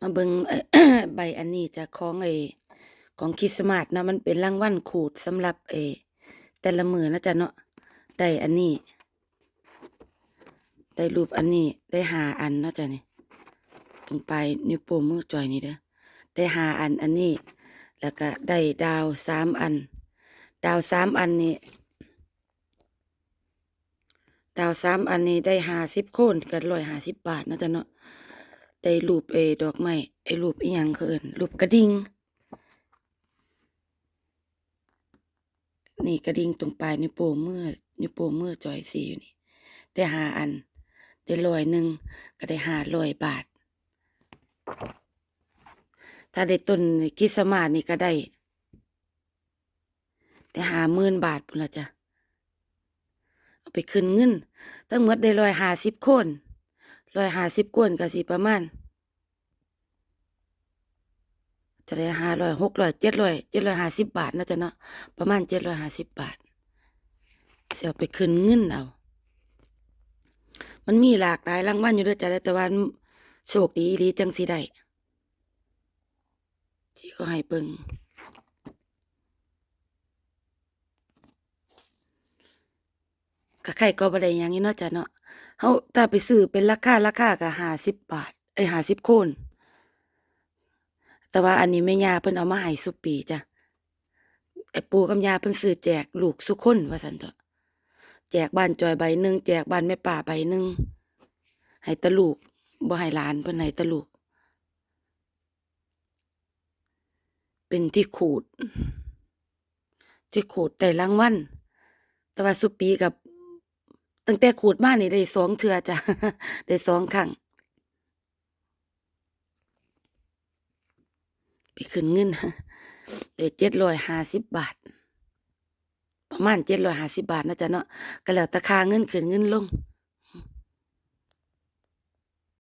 มาเบิงใบอันนี้จากของไอ้ของคริสต์มาสเนาะมันเป็นรางวัลขูดสำหรับไอ้แต่ละมือนะจ๊ะเนาะได้อันนี้ ได้รูปอันนี้ได้หาอันเนาะจ๊ะนี่ตรงปลายนิ้วโป้งมือจอยนี่เด้อได้หาอันอันนี้ แล้วก็ได้ดาวสามอัน ดาวสามอันนี้ดาวสามอันนี้ได้หาสิบโคนกันร้อยหาสิบบาทนะจ๊ะเนาะ ได้รูปเอดอกไม้ไอ้รูปอีหยังเขินรูปกระดิ่งนี่กระดิ่งตรงปลายนิ้วโป้งมือนิ้วโป้งมือจอยสีอยู่นี่ได้หาอัน ได้ร้อยหนึ่งก็ได้หาร้อยบาท ถ้าได้ต้นคิสมาสนี่ก็ได้ได้หาหมื่นบาทพุ่นละจ้ะเอาไปขึ้นเงิน ทั้งหมดได้ร้อยหาสิบคน ร้อยห้าสิบคนก็สิประมาณ จะได้ห้าร้อยหกร้อยเจ็ดร้อยเจ็ดร้อยห้าสิบบาทนะจ๊ะเนาะประมาณเจ็ดร้อยห้าสิบบาทจะเอาไปขึ้นเงินเอา มันมีหลากหลายรางวัลอยู่ด้วยจ้ะแต่ว่าโชคดีอีจังสิได้ที่เขาให้เบิ่งก็ใครก็บ่ได้หยังนี้เนาะจ้ะเนาะ เฮาถ้าไปซื้อเป็นราคาราคาก็ห้าสิบบาท เอ้ห้าสิบโคนแต่ว่าอันนี้แม่ยาเพิ่นเอามาให้ซุปีจ้ะไอ้ปูกับยาเพิ่นซื้อแจกลูกสุคนว่าซั่นเถอะแจกบ้านจอยใบหนึ่งแจกบ้านแม่ป่าใบหนึ่งให้ตะลูกบ่ให้หลานเพิ่นให้ตะลูก เป็นที่ขูด ที่ขูดได้รางวัลแต่ว่าสุปีกับ ตั้งแต่ขูดมานี่ได้สองเทือจ้ะได้สองครั้งไปขึ้นเงินได้เจ็ดร้อยห้าสิบบาท ประมาณเจ็ดร้อยห้าสิบบาทนะจ๊ะเนาะก็แล้วแตะคาเงินขึ้นเงินลง